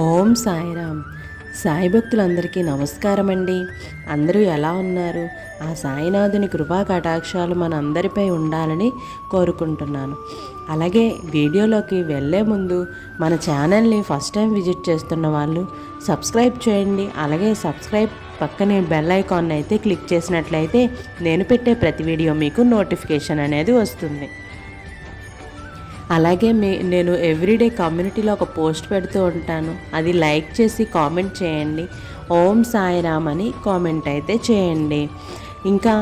ఓం సాయిరామ్. సాయి భక్తులందరికీ నమస్కారం అండి అందరూ ఎలా ఉన్నారు? ఆ సాయినాథుని కృపా కటాక్షాలు మన అందరిపై ఉండాలని కోరుకుంటున్నాను. అలాగే వీడియోలోకి వెళ్ళే ముందు మన ఛానల్ని ఫస్ట్ టైం విజిట్ చేస్తున్న వాళ్ళు సబ్స్క్రైబ్ చేయండి. అలాగే సబ్స్క్రైబ్ పక్కనే బెల్ ఐకాన్ అయితే క్లిక్ చేసినట్లయితే నేను పెట్టే ప్రతి వీడియో మీకు నోటిఫికేషన్ అనేది వస్తుంది. అలాగే మీ నేను ఎవ్రీడే కమ్యూనిటీలో ఒక పోస్ట్ పెడుతూ ఉంటాను. అది లైక్ చేసి కామెంట్ చేయండి. ఓం సాయిరామ్ అని కామెంట్ అయితే చేయండి. ఇంకా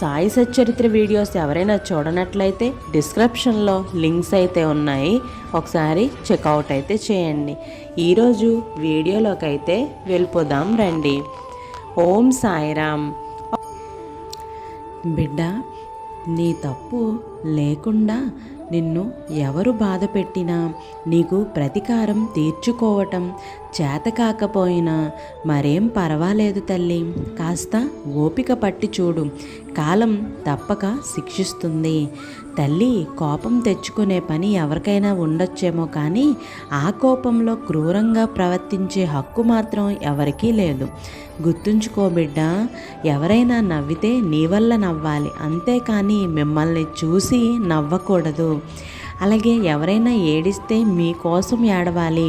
సాయి సచ్చరిత్ర వీడియోస్ ఎవరైనా చూడనట్లయితే డిస్క్రిప్షన్లో లింక్స్ అయితే ఉన్నాయి. ఒకసారి చెక్అవుట్ అయితే చేయండి. ఈరోజు వీడియోలోకి అయితే వెళ్ళిపోదాం రండి. ఓం సాయిరామ్ బిడ్డ నీ తప్పు లేకుండా నిన్ను ఎవరు బాధ పెట్టినా నీకు ప్రతీకారం తీర్చుకోవటం చేత కాకపోయినా మరేం పర్వాలేదు తల్లి. కాస్త ఓపిక పట్టి చూడు. కాలం తప్పక శిక్షిస్తుంది. తల్లి కోపం తెచ్చుకునే పని ఎవరికైనా ఉండొచ్చేమో కానీ ఆ కోపంలో క్రూరంగా ప్రవర్తించే హక్కు మాత్రం ఎవరికీ లేదు. గుర్తుంచుకో బిడ్డ ఎవరైనా నవ్వితే నీ వల్ల నవ్వాలి. అంతేకాని మిమ్మల్ని చూసి నవ్వకూడదు. అలాగే ఎవరైనా ఏడిస్తే మీకోసం ఏడవాలి.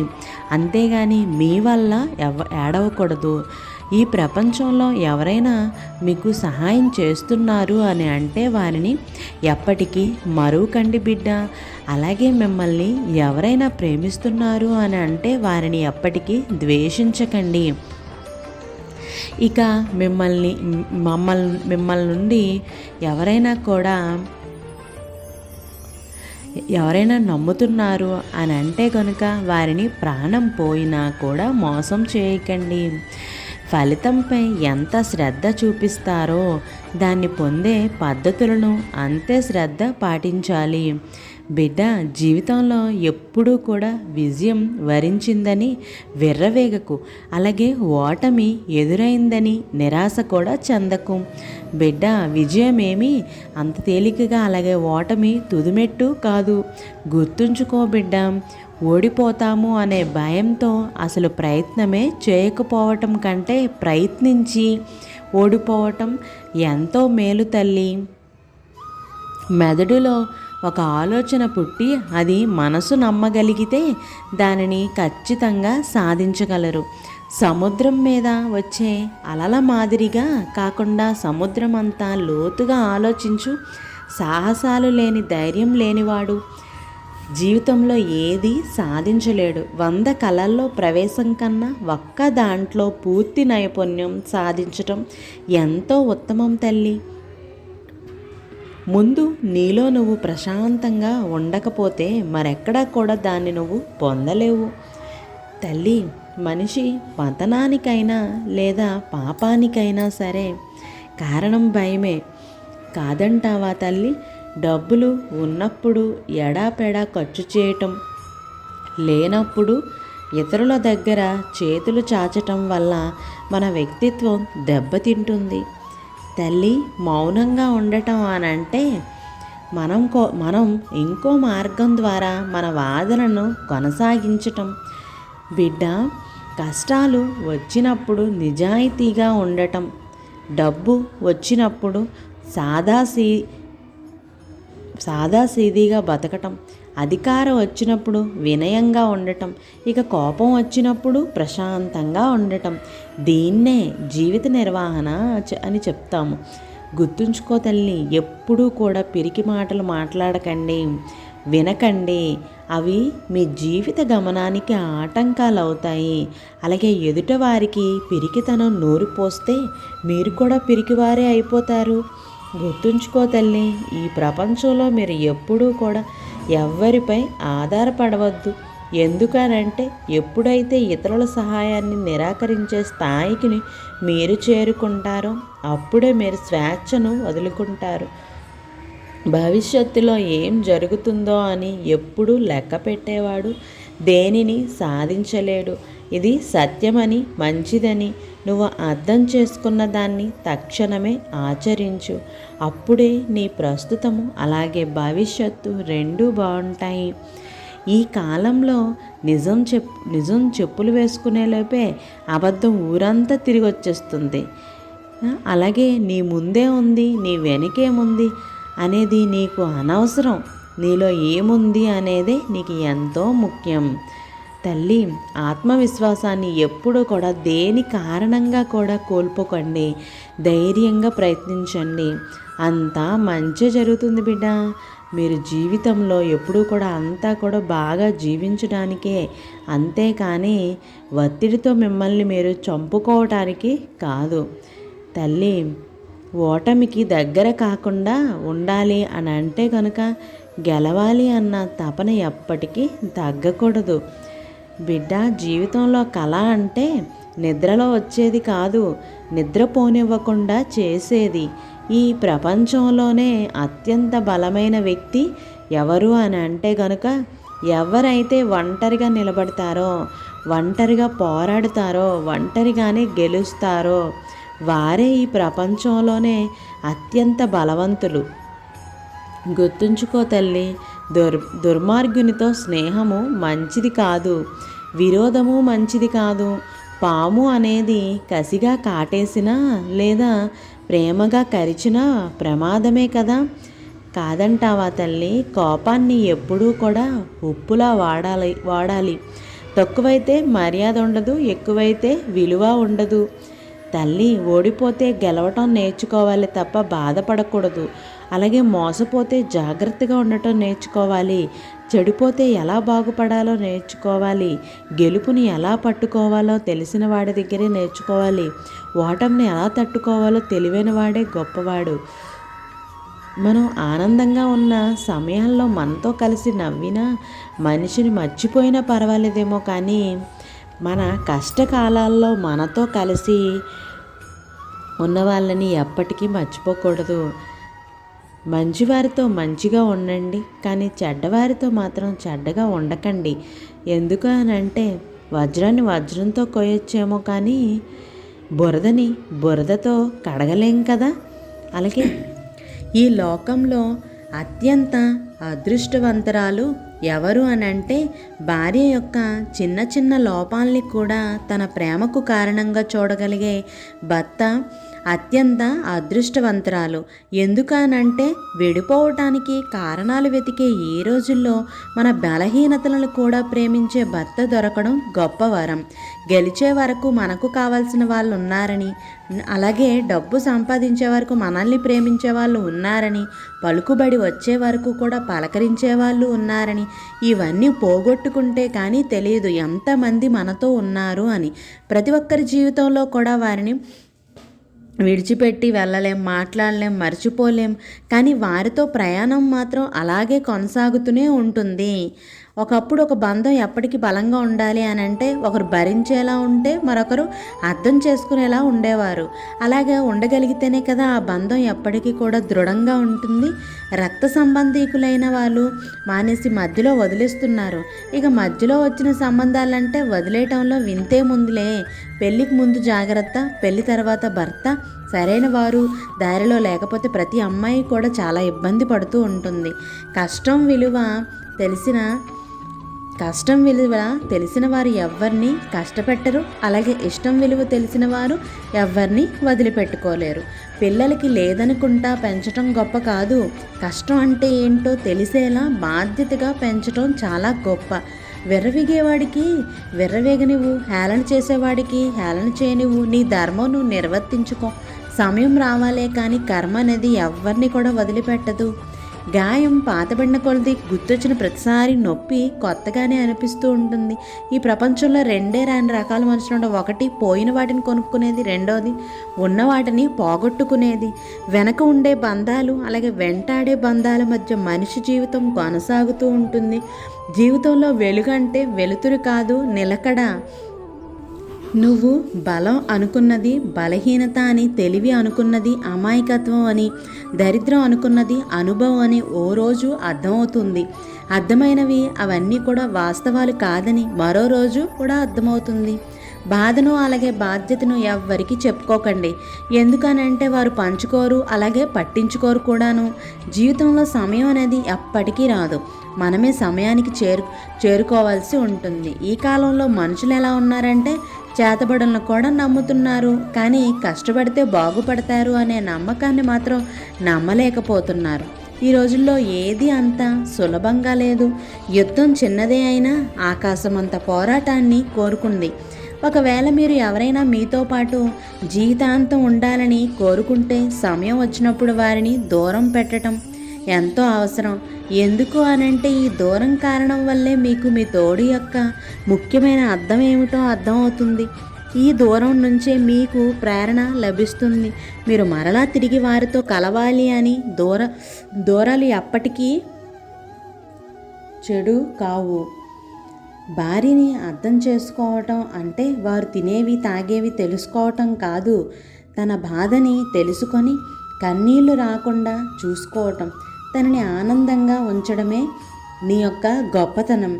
అంతేగాని మీ వల్ల ఎవ ఏడవకూడదు. ఈ ప్రపంచంలో ఎవరైనా మీకు సహాయం చేస్తున్నారు అని అంటే వారిని ఎప్పటికీ మరువకండి బిడ్డ. అలాగే మిమ్మల్ని ఎవరైనా ప్రేమిస్తున్నారు అని అంటే వారిని ఎప్పటికీ ద్వేషించకండి. ఇక మిమ్మల్ని మమ్మల్ని మిమ్మల్ని నుండి ఎవరైనా కూడా ఎవరైనా నమ్ముతున్నారు అని అంటే కనుక వారిని ప్రాణం పోయినా కూడా మోసం చేయకండి. ఫలితంపై ఎంత శ్రద్ధ చూపిస్తారో దాన్ని పొందే పద్ధతులను అంతే శ్రద్ధ పాటించాలి. బిడ్డ జీవితంలో ఎప్పుడూ కూడా విజయం వరించిందని విర్రవేగకు అలాగే ఓటమి ఎదురైందని నిరాశ కూడా చెందకు. బిడ్డ విజయమేమి? అంత తేలికగా అలాగే ఓటమి తుదిమెట్టు కాదు. గుర్తుంచుకో బిడ్డ ఓడిపోతాము అనే భయంతో అసలు ప్రయత్నమే చేయకపోవటం కంటే ప్రయత్నించి ఓడిపోవటం ఎంతో మేలు తల్లి. మెదడులో ఒక ఆలోచన పుట్టి అది మనసు నమ్మగలిగితే దానిని ఖచ్చితంగా సాధించగలరు. సముద్రం మీద వచ్చే అలల మాదిరిగా కాకుండా సముద్రం అంతా లోతుగా ఆలోచించు. సాహసాలు లేని ధైర్యం లేనివాడు. జీవితంలో ఏది సాధించలేడు. వంద కళల్లో ప్రవేశం కన్నా ఒక్క దాంట్లో పూర్తి నైపుణ్యం సాధించటం ఎంతో ఉత్తమం తల్లి. ముందు నీలో నువ్వు ప్రశాంతంగా ఉండకపోతే మరెక్కడా కూడా దాన్ని నువ్వు పొందలేవు. తల్లి మనిషి పతనానికైనా లేదా పాపానికైనా సరే కారణం భయమే. కాదంటావా తల్లి? డబ్బులు ఉన్నప్పుడు ఎడాపెడా ఖర్చు చేయటం లేనప్పుడు ఇతరుల దగ్గర చేతులు చాచటం వల్ల మన వ్యక్తిత్వం దెబ్బతింటుంది. తల్లి మౌనంగా ఉండటం అని అంటే మనం కో మనం ఇంకో మార్గం ద్వారా మన వాదనను కొనసాగించటం బిడ్డ కష్టాలు వచ్చినప్పుడు నిజాయితీగా ఉండటం డబ్బు వచ్చినప్పుడు సాదాసీ సాదాసీదీగా బతకటం అధికారం వచ్చినప్పుడు వినయంగా ఉండటం ఇక కోపం వచ్చినప్పుడు ప్రశాంతంగా ఉండటం దీన్నే జీవిత నిర్వహణ అని చెప్తాము. గుర్తుంచుకో తల్లి ఎప్పుడూ కూడా పిరికి మాటలు మాట్లాడకండి వినకండి. అవి మీ జీవిత గమనానికి ఆటంకాలు అవుతాయి అలాగే ఎదుటవారికి పిరికితనం నోరు పోస్తే మీరు కూడా పిరికివారే అయిపోతారు. గుర్తుంచుకో తల్లి ఈ ప్రపంచంలో మీరు ఎప్పుడూ కూడా ఎవరిపై ఆధారపడవద్దు. ఎందుకనంటే ఎప్పుడైతే ఇతరుల సహాయాన్ని నిరాకరించే స్థాయికి మీరు చేరుకుంటారో అప్పుడే మీరు స్వేచ్ఛను వదులుకుంటారు. భవిష్యత్తులో ఏం జరుగుతుందో అని ఎప్పుడూ లెక్క పెట్టేవాడు. దేనిని సాధించలేడు. ఇది సత్యమని మంచిదని. నువ్వు అర్థం చేసుకున్న దాన్ని తక్షణమే ఆచరించు. అప్పుడే నీ ప్రస్తుతము అలాగే భవిష్యత్తు రెండూ బాగుంటాయి. ఈ కాలంలో నిజం చెప్ నిజం చెప్పులు వేసుకునే లోపే అబద్ధం ఊరంతా తిరిగి వచ్చేస్తుంది అలాగే నీ ముందే ఉంది నీ వెనకేముంది అనేది నీకు అనవసరం. నీలో ఏముంది అనేదే నీకు ఎంతో ముఖ్యం. తల్లి ఆత్మవిశ్వాసాన్ని ఎప్పుడూ కూడా దేని కారణంగా కూడా కోల్పోకండి. ధైర్యంగా ప్రయత్నించండి. అంతా మంచి జరుగుతుంది బిడ్డ. మీరు జీవితంలో ఎప్పుడూ కూడా అంతా కూడా బాగా జీవించడానికే. అంతేకాని ఒత్తిడితో మిమ్మల్ని మీరు చంపుకోవటానికి కాదు. తల్లి ఓటమికి దగ్గర కాకుండా ఉండాలి అని అంటే కనుక గెలవాలి అన్న తపన ఎప్పటికీ తగ్గకూడదు. బిడ్డ జీవితంలో కళ అంటే నిద్రలో వచ్చేది కాదు నిద్రపోనివ్వకుండా చేసేది. ఈ ప్రపంచంలోనే అత్యంత బలమైన వ్యక్తి ఎవరు అని అంటే గనుక ఎవరైతే ఒంటరిగా నిలబడతారో ఒంటరిగా పోరాడుతారో ఒంటరిగానే గెలుస్తారో వారే ఈ ప్రపంచంలోనే అత్యంత బలవంతులు. గుర్తుంచుకో తల్లి దుర్ దుర్మార్గునితో స్నేహము మంచిది కాదు విరోధము మంచిది కాదు. పాము అనేది కసిగా కాటేసినా లేదా ప్రేమగా కరిచినా ప్రమాదమే కదా. కాదంటావా తల్లి కోపాన్ని ఎప్పుడూ కూడా ఉప్పులా వాడాలి వాడాలి. తక్కువైతే మర్యాద ఉండదు ఎక్కువైతే విలువ ఉండదు. తల్లి ఓడిపోతే గెలవటం నేర్చుకోవాలి తప్ప బాధపడకూడదు. అలాగే మోసపోతే జాగ్రత్తగా ఉండటం నేర్చుకోవాలి. చెడిపోతే ఎలా బాగుపడాలో నేర్చుకోవాలి. గెలుపుని ఎలా పట్టుకోవాలో తెలిసిన వాడి దగ్గరే నేర్చుకోవాలి. ఓటమిని ఎలా తట్టుకోవాలో తెలివైన వాడే గొప్పవాడు. మనం ఆనందంగా ఉన్న సమయాల్లో మనతో కలిసి నవ్వినా మనిషిని మర్చిపోయినా పర్వాలేదేమో కానీ మన కష్టకాలాల్లో మనతో కలిసి ఉన్న వాళ్ళని ఎప్పటికీ మర్చిపోకూడదు. మంచివారితో మంచిగా ఉండండి కానీ చెడ్డవారితో మాత్రం చెడ్డగా ఉండకండి. ఎందుకు అని అంటే వజ్రాన్ని వజ్రంతో కొయ్యొచ్చేమో కానీ బురదని బురదతో కడగలేం కదా? అలాగే ఈ లోకంలో అత్యంత అదృష్టవంతరాలు ఎవరు అని అంటే భార్య యొక్క చిన్న చిన్న లోపాలని కూడా తన ప్రేమకు కారణంగా చూడగలిగే భర్త అత్యంత అదృష్టవంతరాలు. ఎందుకనంటే విడిపోవటానికి కారణాలు వెతికే ఈ రోజుల్లో మన బలహీనతలను కూడా ప్రేమించే భర్త దొరకడం గొప్ప వరం. గెలిచే వరకు మనకు కావాల్సిన వాళ్ళు ఉన్నారని అలాగే డబ్బు సంపాదించే వరకు మనల్ని ప్రేమించే వాళ్ళు ఉన్నారని పలుకుబడి వచ్చే వరకు కూడా పలకరించే వాళ్ళు ఉన్నారని ఇవన్నీ పోగొట్టుకుంటే కానీ తెలియదు ఎంతమంది మనతో ఉన్నారు అని. ప్రతి ఒక్కరి జీవితంలో కూడా వారిని విడిచిపెట్టి వెళ్ళలేం మాట్లాడలేం మర్చిపోలేం. కానీ వారితో ప్రయాణం మాత్రం అలాగే కొనసాగుతూనే ఉంటుంది. ఒకప్పుడు ఒక బంధం ఎప్పటికీ బలంగా ఉండాలి అని అంటే ఒకరు భరించేలా ఉంటే మరొకరు అర్థం చేసుకునేలా ఉండేవారు. అలాగే ఉండగలిగితేనే కదా ఆ బంధం ఎప్పటికీ కూడా దృఢంగా ఉంటుంది. రక్త సంబంధీకులైన వాళ్ళు మానేసి మధ్యలో వదిలేస్తున్నారు. ఇక మధ్యలో వచ్చిన సంబంధాలంటే వదిలేయటంలో వింతే ముందులే. పెళ్ళికి ముందు జాగ్రత్త పెళ్ళి తర్వాత భర్త సరైన వారు దారిలో లేకపోతే ప్రతి అమ్మాయి కూడా చాలా ఇబ్బంది పడుతూ ఉంటుంది. కష్టం విలువ తెలిసిన కష్టం విలువ తెలిసిన వారు ఎవరిని కష్టపెట్టరు అలాగే ఇష్టం విలువ తెలిసిన వారు ఎవరిని వదిలిపెట్టుకోలేరు. పిల్లలకి లేదనుకుంటా పెంచటం గొప్ప కాదు. కష్టం అంటే ఏంటో తెలిసేలా బాధ్యతగా పెంచటం చాలా గొప్ప. విర్రవిగేవాడికి విర్రవేగనివ్వు హేళన చేసేవాడికి హేళన చేయనివ్వు నీ ధర్మం నువ్వు నిర్వర్తించుకో. సమయం రావాలే కానీ కర్మ అనేది ఎవరిని కూడా వదిలిపెట్టదు. గాయం పాతబడిన కొలది గుర్తొచ్చిన ప్రతిసారి నొప్పి కొత్తగానే అనిపిస్తూ ఉంటుంది. ఈ ప్రపంచంలో రెండే రెండు రకాల మనుషులు ఉండవు. ఒకటి పోయిన వాటిని కొనుక్కునేది రెండోది ఉన్న వాటిని పోగొట్టుకునేది. వెనక ఉండే బంధాలు అలాగే వెంటాడే బంధాల మధ్య మనిషి జీవితం కొనసాగుతూ ఉంటుంది. జీవితంలో వెలుగంటే వెలుతురు కాదు నిలకడ. నువ్వు బలం అనుకున్నది బలహీనత అని తెలివి అనుకున్నది అమాయకత్వం అని దరిద్రం అనుకున్నది అనుభవం అని ఓ రోజు అర్థమవుతుంది. అర్థమైనవి అవన్నీ కూడా వాస్తవాలు కాదని మరో రోజు కూడా అర్థమవుతుంది. బాధను అలాగే బాధ్యతను ఎవ్వరికి చెప్పుకోకండి. ఎందుకనంటే వారు పంచుకోరు అలాగే పట్టించుకోరు కూడాను. జీవితంలో సమయం అనేది ఎప్పటికీ రాదు. మనమే సమయానికి చేరు చేరుకోవాల్సి ఉంటుంది. ఈ కాలంలో మనుషులు ఎలా ఉన్నారంటే చేతబడులను కూడా నమ్ముతున్నారు. కానీ కష్టపడితే బాగుపడతారు అనే నమ్మకాన్ని మాత్రం నమ్మలేకపోతున్నారు. ఈ రోజుల్లో ఏది అంత సులభంగా లేదు. యుద్ధం చిన్నదే అయినా ఆకాశమంత పోరాటాన్ని కోరుకుంది. ఒకవేళ మీరు ఎవరైనా మీతో పాటు జీవితాంతం ఉండాలని కోరుకుంటే సమయం వచ్చినప్పుడు వారిని దూరం పెట్టడం ఎంతో అవసరం. ఎందుకు అనంటే ఈ దూరం కారణం వల్లే మీకు మీ తోడు యొక్క ముఖ్యమైన అర్థం ఏమిటో అర్థమవుతుంది ఈ దూరం నుంచే మీకు ప్రేరణ లభిస్తుంది. మీరు మరలా తిరిగి వారితో కలవాలి అని దూర దూరాలు ఎప్పటికీ చెడు కావు. భార్యని అర్థం చేసుకోవటం అంటే వారు తినేవి తాగేవి తెలుసుకోవటం కాదు. తన బాధని తెలుసుకొని కన్నీళ్ళు రాకుండా చూసుకోవటం. తనని ఆనందంగా ఉంచడమే నీ యొక్క గొప్పతనం.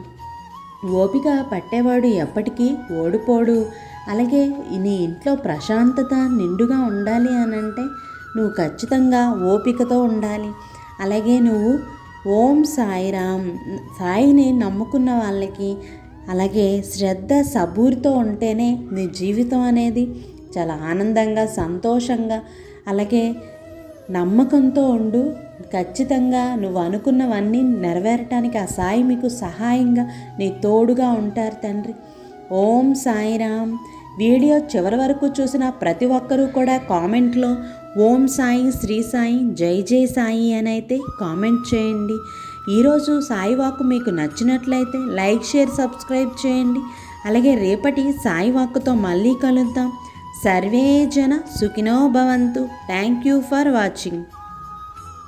ఓపిక పట్టేవాడు ఎప్పటికీ ఓడిపోడు. అలాగే నీ ఇంట్లో ప్రశాంతత నిండుగా ఉండాలి అని అంటే నువ్వు ఖచ్చితంగా ఓపికతో ఉండాలి. అలాగే నువ్వు ఓం సాయిరామ్ సాయిని నమ్ముకున్న వాళ్ళకి అలాగే శ్రద్ధ సబూరితో ఉంటేనే నీ జీవితం అనేది చాలా ఆనందంగా సంతోషంగా అలాగే నమ్మకంతో ఉండు. ఖచ్చితంగా నువ్వు అనుకున్నవన్నీ నెరవేరటానికి ఆ సాయి మీకు సహాయంగా నీ తోడుగా ఉంటారు తండ్రి. ఓం సాయిరామ్. వీడియో చివరి వరకు చూసిన ప్రతి ఒక్కరూ కూడా కామెంట్లో ఓం సాయి శ్రీ సాయి జై జై సాయి అని అయితే కామెంట్ చేయండి. ఈరోజు సాయి వాక్ మీకు నచ్చినట్లయితే లైక్ షేర్ సబ్స్క్రైబ్ చేయండి. అలాగే రేపటి సాయి వాక్తో మళ్ళీ కలుద్దాం. సర్వే జన సుఖినో భవంతు. Thank you for watching.